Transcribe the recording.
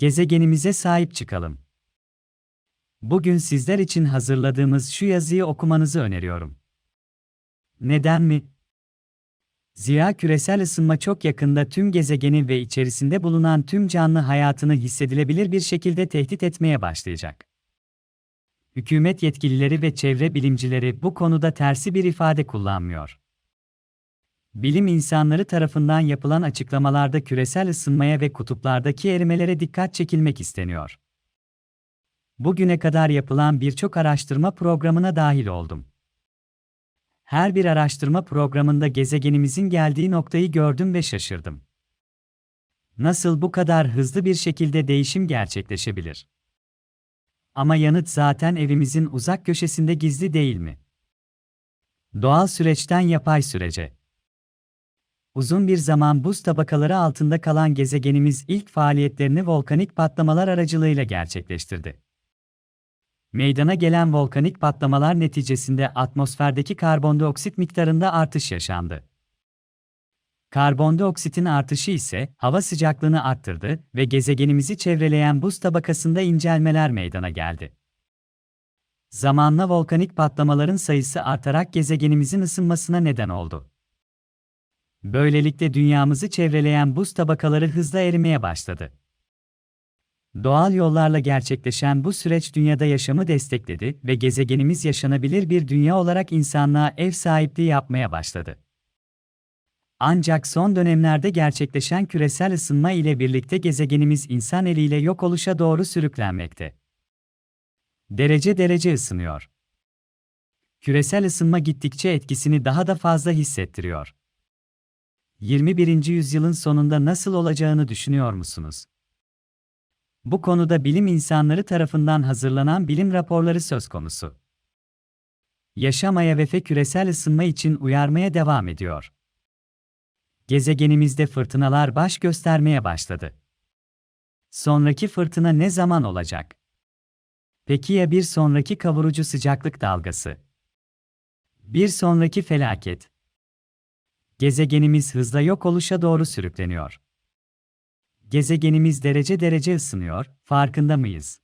Gezegenimize sahip çıkalım. Bugün sizler için hazırladığımız şu yazıyı okumanızı öneriyorum. Neden mi? Zira küresel ısınma çok yakında tüm gezegeni ve içerisinde bulunan tüm canlı hayatını hissedilebilir bir şekilde tehdit etmeye başlayacak. Hükümet yetkilileri ve çevre bilimcileri bu konuda tersi bir ifade kullanmıyor. Bilim insanları tarafından yapılan açıklamalarda küresel ısınmaya ve kutuplardaki erimelere dikkat çekilmek isteniyor. Bugüne kadar yapılan birçok araştırma programına dahil oldum. Her bir araştırma programında gezegenimizin geldiği noktayı gördüm ve şaşırdım. Nasıl bu kadar hızlı bir şekilde değişim gerçekleşebilir? Ama yanıt zaten evimizin uzak köşesinde gizli değil mi? Doğal süreçten yapay sürece. Uzun bir zaman buz tabakaları altında kalan gezegenimiz ilk faaliyetlerini volkanik patlamalar aracılığıyla gerçekleştirdi. Meydana gelen volkanik patlamalar neticesinde atmosferdeki karbondioksit miktarında artış yaşandı. Karbondioksitin artışı ise hava sıcaklığını arttırdı ve gezegenimizi çevreleyen buz tabakasında incelmeler meydana geldi. Zamanla volkanik patlamaların sayısı artarak gezegenimizin ısınmasına neden oldu. Böylelikle dünyamızı çevreleyen buz tabakaları hızla erimeye başladı. Doğal yollarla gerçekleşen bu süreç dünyada yaşamı destekledi ve gezegenimiz yaşanabilir bir dünya olarak insanlığa ev sahipliği yapmaya başladı. Ancak son dönemlerde gerçekleşen küresel ısınma ile birlikte gezegenimiz insan eliyle yok oluşa doğru sürüklenmekte. Derece derece ısınıyor. Küresel ısınma gittikçe etkisini daha da fazla hissettiriyor. 21. yüzyılın sonunda nasıl olacağını düşünüyor musunuz? Bu konuda bilim insanları tarafından hazırlanan bilim raporları söz konusu. Yaşamaya ve küresel ısınma için uyarmaya devam ediyor. Gezegenimizde fırtınalar baş göstermeye başladı. Sonraki fırtına ne zaman olacak? Peki ya bir sonraki kavurucu sıcaklık dalgası? Bir sonraki felaket. Gezegenimiz hızla yok oluşa doğru sürükleniyor. Gezegenimiz derece derece ısınıyor, farkında mıyız?